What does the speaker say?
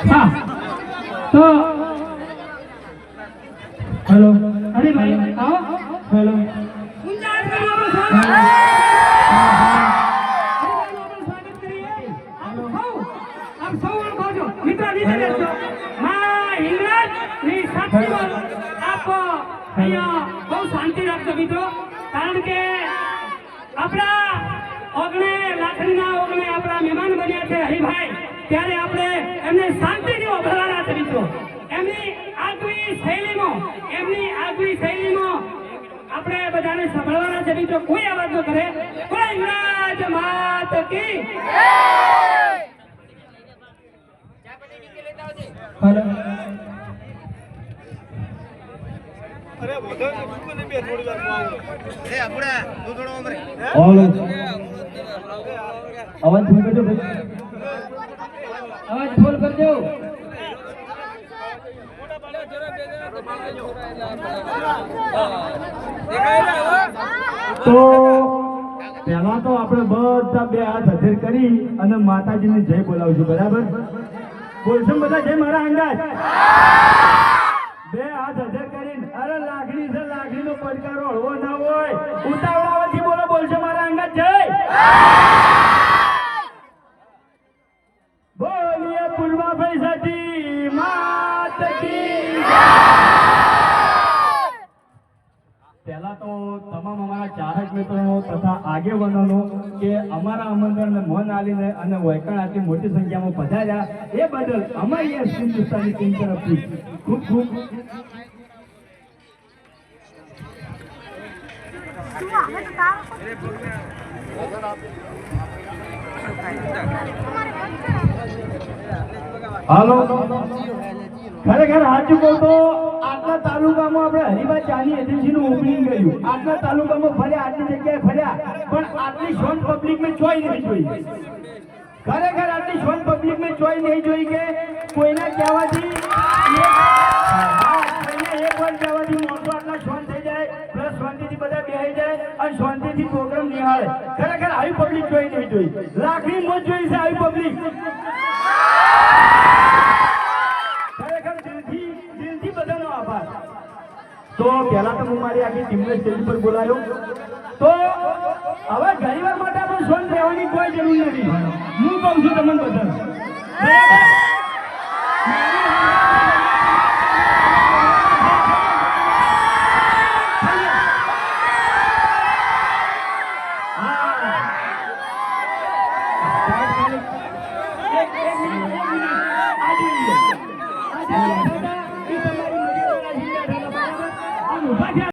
તો હેલો. અરે ભાઈ, આવો. હેલો. શાંતિ રાખજો મિત્રો કારણ કે આપણા ઓગણે લાખણીના ઓગણે આપણા મહેમાન બન્યા છે હરિભાઈ ત્યારે આપણે એમને શાંતિથી ઓભળવાના છે મિત્રો. એમની આગવી શૈલીમાં એમની આગવી શૈલીમાં આપણે બધાને સાંભળવાના છે મિત્રો. કોઈ અવાજ ન કરે? કોઈ ઇંગ્રાજ માત કી હેલો. અવાજ ભાઈ. અવાજ ફૂલ કરજો. તો પહેલા તો આપણે બધા બે હાથ હજર કરી અને માતાજીને જય બોલાવશું બરાબર? બોલશું બધા? જય મારા અંદાજ બે હાથ હજર કરીને, અરે લાગણી છે, લાગણીનો પડકારો હળવો ના હોય. ઉતાવળાવાથી બોલો, બોલશો મારા અંગાજ જય! માત પહેલા તો તમામ અમારા ચારક મિત્રો તથા આગેવાનોનો કે અમારા આમંત્રણને મન આલીને અને વૈકણાથી મોટી સંખ્યામાં પધાર્યા, એ બદલ અમારી હિન્દુસ્તાની ટીમ તરફથી ખૂબ ખૂબ હાલો. ખરેખર સાચું કહું તો આટલા તાલુકામાં આપણે હરિભા ચાની એજન્સીનું ઓપનિંગ કર્યું. આટલા તાલુકામાં ફર્યા, આટલી જગ્યાએ ફર્યા. પણ આટલી શોન પબ્લિક મેં જોઈ નહીં જોઈ. ખરેખર આટલી શોન પબ્લિક મેં જોઈ નહીં જોઈ કે કોઈના કહેવાથી એક વાર કહેવાથી મોટો આટલા શોન થઈ જાય પ્લસ શાંતિથી બધા બેહી જાય અને શાંતિથી પ્રોગ્રામ નિહાળે. ખરેખર આવી પબ્લિક જોઈ નહીં જોઈ. લાખની મોજ જોઈ છે આવી પબ્લિક ખરેખર દિલથી દિલથી બધાનો આભાર તો પહેલા તો મારી આખી ટીમને સ્ટેજ પર બોલાયો તો હવે ઘણીવાર માટે આપણે સોન રહેવાની કોઈ જરૂર નથી હું કહું છું તમને બધાને બરાબર?